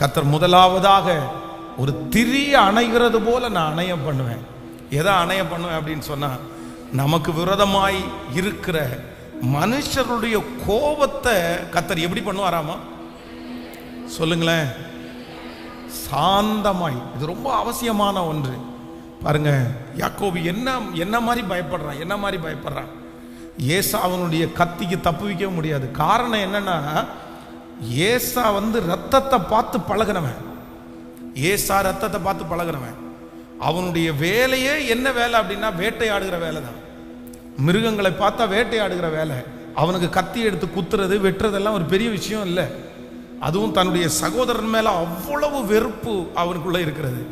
கத்தர் முதலாவதாக ஒரு திரிய அணைகிறது போல நான் அணைய பண்ணுவேன். எதை அணைய பண்ணுவேன் அப்படின்னு சொன்னா நமக்கு விரோதமாய் இருக்கிற மனுஷருடைய கோபத்தை கத்தர் எப்படி பண்ணுவாராமா? சொல்லுங்களேன். சாந்தமாய். இது ரொம்ப அவசியமான ஒன்று. பாருங்க யாக்கோபு என்ன என்ன மாதிரி பயப்படுறான் என்ன மாதிரி பயப்படுறான்? ஏசா அவனுடைய கத்திக்கு தப்பு வைக்க முடியாது. காரணம் என்னன்னா ஏசா வந்து ரத்தத்தை பார்த்து பழகுனவன். ஏசா ரத்தத்தை பார்த்து பழகுனவன். அவனுடைய வேலையே என்ன வேலை அப்படின்னா வேட்டையாடுகிற வேலை தான். மிருகங்களை பார்த்தா வேட்டையாடுகிற வேலை. அவனுக்கு கத்தி எடுத்து குத்துறது வெட்டுறதெல்லாம் ஒரு பெரிய விஷயம் இல்லை. அதுவும் தன்னுடைய சகோதரன் மேலே அவ்வளவு வெறுப்பு அவனுக்குள்ளே இருக்கிறது.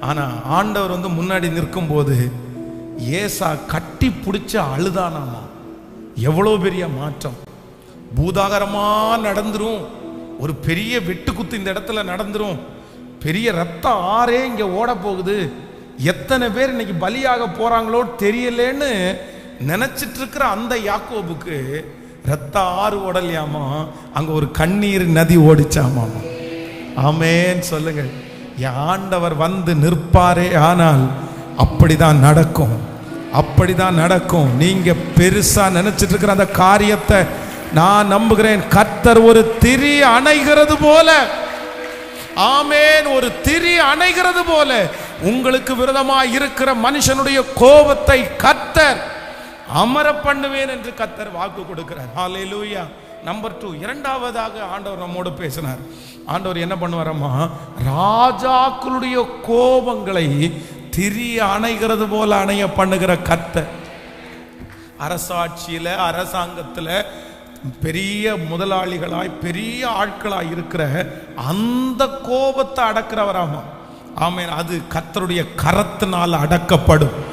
ஆனால் ஆண்டவர் வந்து முன்னாடி நிற்கும் போது ஏசா கட்டி பிடிச்ச அழுதானாமா? எவ்வளோ பெரிய மாற்றம். பூதாகரமா நடந்துரும். ஒரு பெரிய வெட்டுக்குத்து இந்த இடத்துல நடந்துரும். பெரிய ரத்த ஆறே இங்க ஓட போகுது. எத்தனை பேர் இன்னைக்கு பலியாக போறாங்களோ தெரியலேன்னு நினைச்சிட்டு இருக்கிற அந்த யாக்கோபுக்கு ரத்த ஆறு ஓடலையாமா? அங்க ஒரு கண்ணீர் நதி ஓடிச்சாமா ஆமேன்னு சொல்லுங்கள் ஆண்டவர் வந்து நிற்பாரே ஆனால் அப்படிதான் நடக்கும். அப்படிதான் நடக்கும். நீங்க பெருசா நினைச்சிட்டு இருக்கிற அந்த காரியத்தை நான் நம்புகிறேன் கர்த்தர் ஒரு திரி அணைகிறது போல. ஆமேன் ஒரு திரி அணைகிறது போல. உங்களுக்கு விரதமாய் இருக்கிற மனுஷனுடைய கோபத்தை கர்த்தர் அமர பண்ணுவேன் என்று கத்தர் வாக்கு கொடுக்கிறார். லூயா நம்பர் டூ இரண்டாவதாக ஆண்டவர் நம்மோடு பேசினார். ஆண்டவர் என்ன பண்ணுவாரம்மா? ராஜாக்களுடைய கோபங்களை திரிய அணைகிறது போல அணைய பண்ணுகிற கத்தர் அரசாட்சியில் அரசாங்கத்தில் பெரிய முதலாளிகளாய் பெரிய ஆட்களாய் இருக்கிற அந்த கோபத்தை அடக்கிறவராமா? ஆமென். அது கத்தருடைய கரத்தினால் அடக்கப்படும்.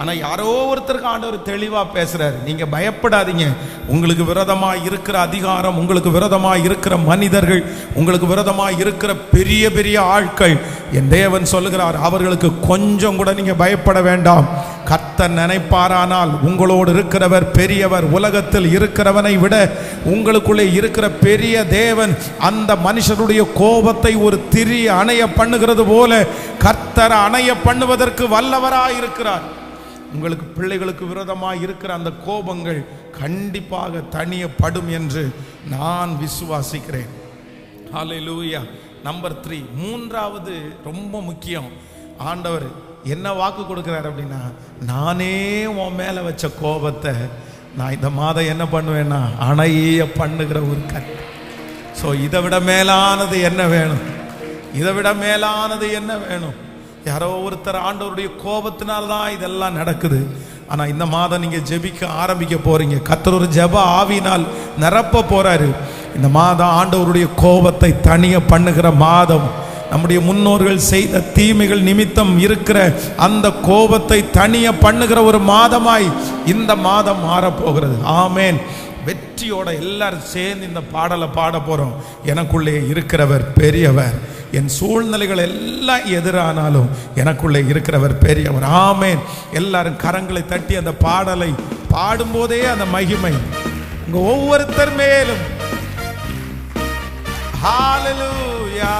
ஆனால் யாரோ ஒருத்தருக்கு ஆண்டவர் தெளிவாக பேசுகிறார் நீங்கள் பயப்படாதீங்க. உங்களுக்கு விரதமாக இருக்கிற அதிகாரம் உங்களுக்கு விரதமாக இருக்கிற மனிதர்கள் உங்களுக்கு விரதமாக இருக்கிற பெரிய பெரிய ஆட்கள் என் தேவன் சொல்லுகிறார் அவர்களுக்கு கொஞ்சம் கூட நீங்கள் பயப்பட வேண்டாம். கர்த்தர் நினைப்பாரானால் உங்களோடு இருக்கிறவர் பெரியவர் உலகத்தில் இருக்கிறவனை விட உங்களுக்குள்ளே இருக்கிற பெரிய தேவன் அந்த மனுஷருடைய கோபத்தை ஒரு திரி அணைய பண்ணுகிறது போல கர்த்தர் அணைய பண்ணுவதற்கு வல்லவராக இருக்கிறார் உங்களுக்கு பிள்ளைகளுக்கு விரோதமாக இருக்கிற அந்த கோபங்கள் கண்டிப்பாக தனியப்படும் என்று நான் விசுவாசிக்கிறேன். ஹalleluya நம்பர் த்ரீ மூன்றாவது ரொம்ப முக்கியம். ஆண்டவர் என்ன வாக்கு கொடுக்குறாரு அப்படின்னா நானே உன் மேலே வச்ச கோபத்தை நான் இந்த மாதம் என்ன பண்ணுவேன்னா அணைய பண்ணுகிற ஒரு கண் ஸோ இதை விட மேலானது என்ன வேணும்? இதை விட மேலானது என்ன வேணும்? யாரோ ஒருத்தர் ஆண்டவருடைய கோபத்தினால தான் இதெல்லாம் நடக்குது. ஆனால் இந்த மாதம் நீங்கள் ஜெபிக்க ஆரம்பிக்க போகிறீங்க கத்தர் ஒரு ஆவினால் நிரப்ப போகிறாரு இந்த மாதம் ஆண்டவருடைய கோபத்தை தனிய பண்ணுகிற மாதம். நம்முடைய முன்னோர்கள் செய்த தீமைகள் நிமித்தம் இருக்கிற அந்த கோபத்தை தனிய பண்ணுகிற ஒரு மாதமாய் இந்த மாதம் மாறப்போகிறது. ஆமேன். வெற்றியோட எல்லாரும் சேர்ந்து இந்த பாடலை பாட போகிறோம் எனக்குள்ளே இருக்கிறவர் பெரியவர். என் சூழ்நிலைகள் எல்லாம் எதிரானாலும் எனக்குள்ளே இருக்கிறவர் பெரியவர். ஆமேன். எல்லாரும் கரங்களை தட்டி அந்த பாடலை பாடும்போதே அந்த மகிமை உங்க ஒவ்வொருத்தர் மேலும். ஹalleluya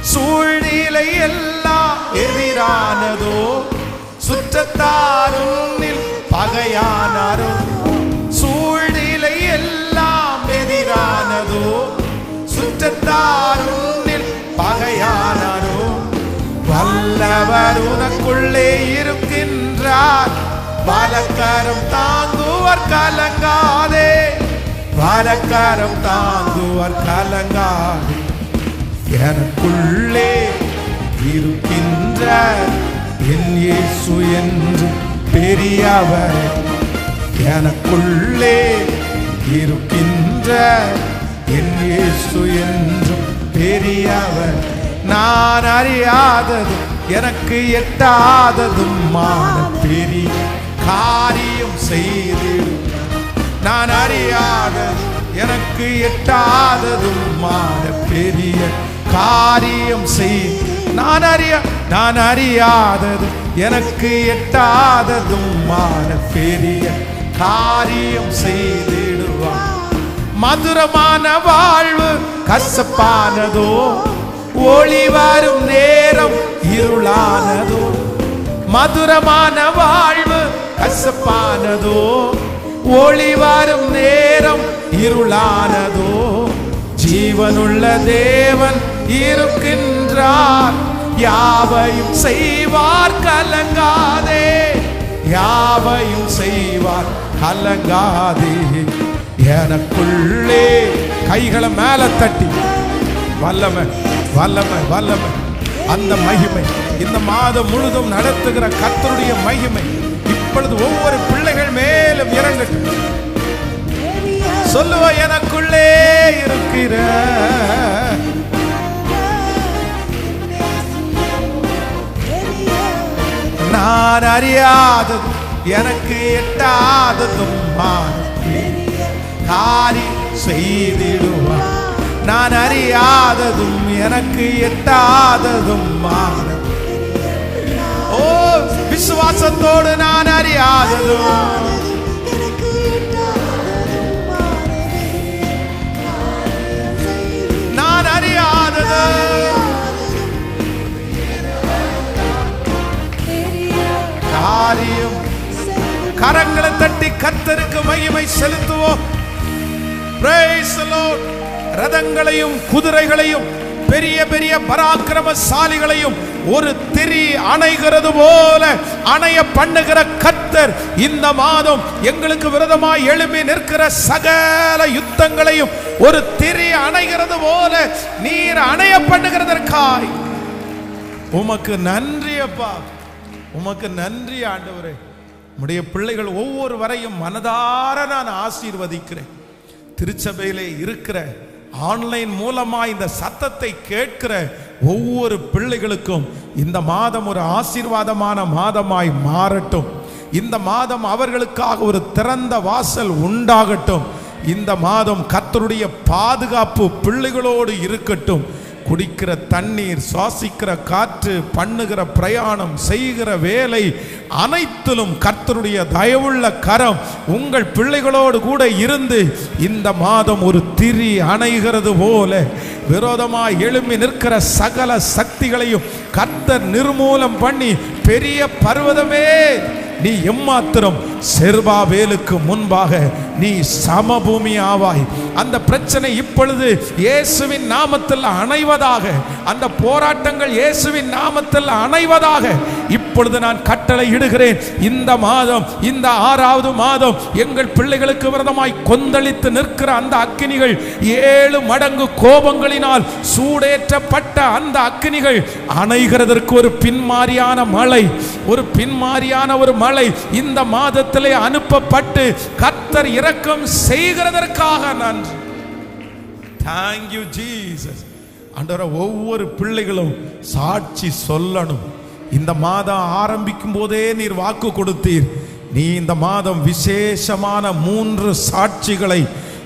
சூழ்நிலை எல்லாம் எதிரானதோ சுற்றத்தாருன்னில் பகையானாரோ சூழ்நிலை எல்லாம் எதிரானதோ சுற்றத்தாருன்னில் பகையானாரோ வல்லவர் உனக்குள்ளே இருக்கின்றார். பலக்கரம் தாங்குவர் கலங்காதே பலக்கரம் தாங்குவர் கலங்காதே. எனக்குள்ளே இருக்கின்ற என் இயேசு என்று பெரியவர் எனக்குள்ளே இருக்கின்ற என் இயேசு என்று பெரியவர் நான் அறியாதது எனக்கு எட்டாததும் பெரிய காரியம் செய்திடும் நான் அறியாதது எனக்கு எட்டாததும் பெரிய காரியம் செய்து நான் அறிய நான் அறியாதது எனக்கு எட்டாததும் மான பெரிய காரியம் செய்திடுவான். மதுரமான வாழ்வு கசப்பானதோ ஒளி வரும் நேரம் இருளானதோ. மதுரமான வாழ்வு கசப்பானதோ ஒளி வரும் நேரம் இருளானதோ. ஜீவனுள்ள தேவன் இருக்கின்றார். யாவையும் செய்வார் கலங்காதே. யாவையும் செய்வார் கலங்காதே. எனக்குள்ளே கைகளை மேல தட்டி. வல்லமை வல்லமை வல்லமை. அந்த மகிமை இந்த மாதம் முழுதும் நடத்துகிற கத்தருடைய மகிமை இப்பொழுது ஒவ்வொரு பிள்ளைகள் மேலும் இறங்கட்டும் சொல்லுவ எனக்குள்ளே இருக்கிற நான் அறியாதது எனக்கு எட்டாததும் காரி செய்திடுவார் நான் அறியாததும் எனக்கு எட்டாததும் ஓ விசுவாசத்தோடு நான் அறியாததும். நான் அறியாததும். கரங்களை தட்டி கத்தருக்கு மகிமை செலுத்துவோம். ரதங்களையும் குதிரைகளையும் பெரிய பெரிய பராக்கிரமசாலிகளையும் ஒரு திரி அணைகிறது போல அணைய பண்ணுகிற கத்தர் இந்த மாதம் எங்களுக்கு விரதமாய் எழுப்பி நிற்கிற சகல யுத்தங்களையும் ஒரு திரி அணைகிறது போல நீர் அணைய பண்ணுகிறதற்காய். உமக்கு நன்றி அப்பா. உமக்கு நன்றி ஆண்டவரே. நம்முடைய பிள்ளைகள் ஒவ்வொரு வரையும் மனதார நான் ஆசீர்வதிக்கிறேன். திருச்சபையிலே இருக்கிற ஆன்லைன் மூலமா இந்த சத்தத்தை கேட்கிற ஒவ்வொரு பிள்ளைகளுக்கும் இந்த மாதம் ஒரு ஆசீர்வாதமான மாதமாய் மாறட்டும். இந்த மாதம் அவர்களுக்காக ஒரு திறந்த வாசல் உண்டாகட்டும். இந்த மாதம் கர்த்தருடைய பாதுகாப்பு பிள்ளைகளோடு இருக்கட்டும். குடிக்கிற தண்ணீர் சுவாசிக்கிற காற்று பண்ணுகிற பிரயாணம் செய்கிற வேலை அனைத்திலும் கர்த்தருடைய தயவுள்ள கரம் உங்கள் பிள்ளைகளோடு கூட இருந்து இந்த மாதம் ஒரு திரி அணைகிறது போல விரோதமாக எழும்பி நிற்கிற சகல சக்திகளையும் கர்த்தர் நிர்மூலம் பண்ணி பெரிய பர்வதமே நீ எம்மாத்திரம் செர்பாவேலுக்கு முன்பாக நீ சமபூமி ஆவாய் அந்த பிரச்சனை இப்பொழுது இயேசுவின் நாமத்தில் அணைவதாக அந்த போராட்டங்கள் இயேசுவின் நாமத்தில் அணைவதாக இப்பொழுது நான் கட்டளை இடுகிறேன். இந்த மாதம் இந்த ஆறாவது மாதம் எங்கள் பிள்ளைகளுக்கு விரதமாய் கொந்தளித்து நிற்கிற அந்த அக்கினிகள் ஏழு மடங்கு கோபங்களினால் சூடேற்றப்பட்ட அந்த அக்கினிகள் அணைகிறதற்கு ஒரு பின்மாரியான மழை ஒரு பின்மாரியான ஒரு மழை இந்த மாதத்திலே அனுப்பப்பட்டு கத்தர் இரக்கம் செய்கிறதற்காக நன்றி. தேங்க்யூ ஜீசஸ் அன்றவரை ஒவ்வொரு பிள்ளைகளும் சாட்சி சொல்லணும். இந்த மாதம் ஆரம்பிக்கும் போதே நீர் வாக்கு கொடுத்தீர். நீ இந்த மாதம் விசேஷமான மூன்று சாட்சிகளை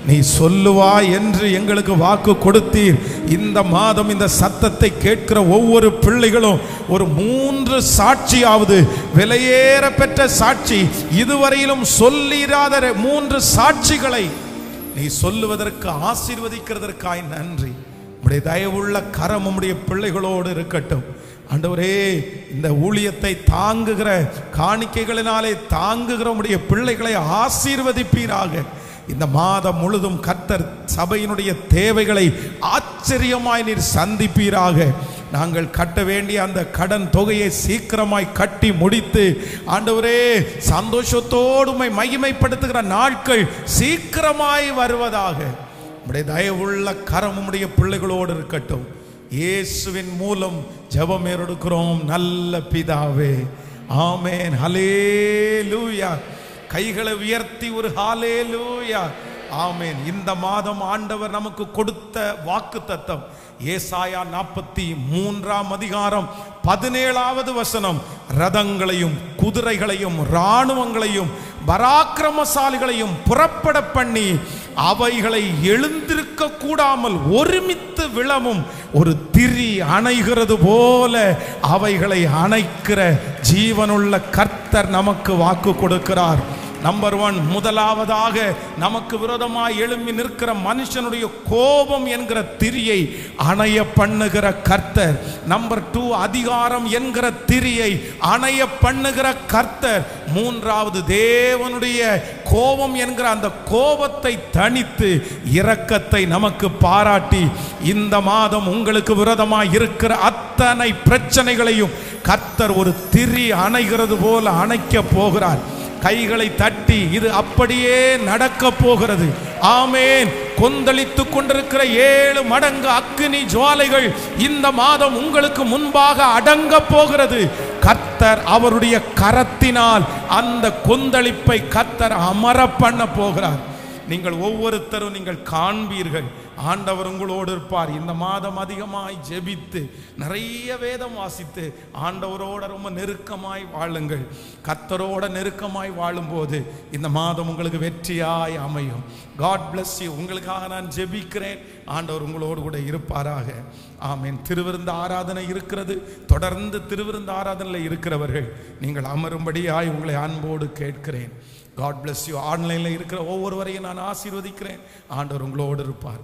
நீ சொல்லுவா என்று எங்களுக்கு வாக்கு கொடுத்தீர். இந்த மாதம் இந்த சத்தத்தை கேட்கிற ஒவ்வொரு பிள்ளைகளும் ஒரு மூன்று சாட்சியாவது விலையேற பெற்ற சாட்சி இதுவரையிலும் சொல்லிராத மூன்று சாட்சிகளை நீ சொல்லுவதற்கு ஆசீர்வதிக்கிறதற்காய் நன்றி. உடைய தயவுள்ள கரம் உம்முடைய பிள்ளைகளோடு இருக்கட்டும். ஆண்டவரே இந்த ஊழியத்தை தாங்குகிற காணிக்கைகளினாலே தாங்குகிற உடைய பிள்ளைகளை ஆசீர்வதிப்பீராக. இந்த மாதம் முழுதும் கர்த்தர் சபையினுடைய தேவைகளை ஆச்சரியமாய் நீர் சந்திப்பீராக. நாங்கள் கட்ட வேண்டிய அந்த கடன் தொகையை சீக்கிரமாய் கட்டி முடித்து ஆண்டவரே சந்தோஷத்தோடு மகிமைப்படுத்துகிற நாட்கள் சீக்கிரமாய் வருவதாக. உடைய தயவுள்ள கரம் உடைய பிள்ளைகளோடு இருக்கட்டும். இயேசுவின் மூலம் ஜபம் எடுக்கிறோம் நல்ல பிதாவே. ஆமேன். ஹலே லூயா கைகளை உயர்த்தி ஒரு ஹாலே லூயா ஆமேன். இந்த மாதம் ஆண்டவர் நமக்கு கொடுத்த வாக்கு தத்தம் ஏசாயா நாற்பத்தி மூன்றாம் அதிகாரம் பதினேழாவது வசனம். ரதங்களையும் குதிரைகளையும் இராணுவங்களையும் பராக்கிரமசாலிகளையும் புறப்பட பண்ணி அவைகளை எழுந்திருக்க கூடாமல் ஒருமித்து விழவும் ஒரு திரி அணைகிறது போல அவைகளை அணைக்கிற ஜீவனுள்ள கர்த்தர் நமக்கு வாக்கு கொடுக்கிறார். நம்பர் ஒன் முதலாவதாக நமக்கு விரோதமாய் எழும்பி நிற்கிற மனுஷனுடைய கோபம் என்கிற திரியை அணைய பண்ணுகிற கர்த்தர். நம்பர் டூ அதிகாரம் என்கிற திரியை அணைய பண்ணுகிற கர்த்தர். மூன்றாவது தேவனுடைய கோபம் என்கிற அந்த கோபத்தை தனித்து இரக்கத்தை நமக்கு பாராட்டி. இந்த மாதம் உங்களுக்கு விரதமாக இருக்கிற அத்தனை பிரச்சனைகளையும் கர்த்தர் ஒரு திரி அணைகிறது போல அணைக்க போகிறார். கைகளை தட்டி இது அப்படியே நடக்க போகிறது. ஆமேன். கொந்தளித்து கொண்டிருக்கிற ஏழு மடங்கு அக்னி ஜுவாலைகள் இந்த மாதம் உங்களுக்கு முன்பாக அடங்க போகிறது. கத்தர் அவருடைய கரத்தினால் அந்த கொந்தளிப்பை கத்தர் அமர பண்ண போகிறார். நீங்கள் ஒவ்வொருத்தரும் நீங்கள் காண்பீர்கள். ஆண்டவர் உங்களோடு இருப்பார். இந்த மாதம் அதிகமாய் ஜெபித்து நிறைய வேதம் வாசித்து ஆண்டவரோட ரொம்ப நெருக்கமாய் வாழுங்கள். கத்தரோட நெருக்கமாய் வாழும்போது இந்த மாதம் உங்களுக்கு வெற்றியாய் அமையும். காட் பிளஸ் யூ உங்களுக்காக நான் ஜெபிக்கிறேன். ஆண்டவர் உங்களோடு கூட இருப்பாராக. ஆமீன். திருவிருந்த ஆராதனை இருக்கிறது. தொடர்ந்து திருவிருந்த ஆராதனையில் இருக்கிறவர்கள் நீங்கள் அமரும்படியாய் உங்களை அன்போடு கேட்கிறேன். காட் பிளஸ் யூ ஆன்லைனில் இருக்கிற ஒவ்வொருவரையும் நான் ஆசீர்வதிக்கிறேன். ஆண்டவர் உங்களோடு இருப்பார்.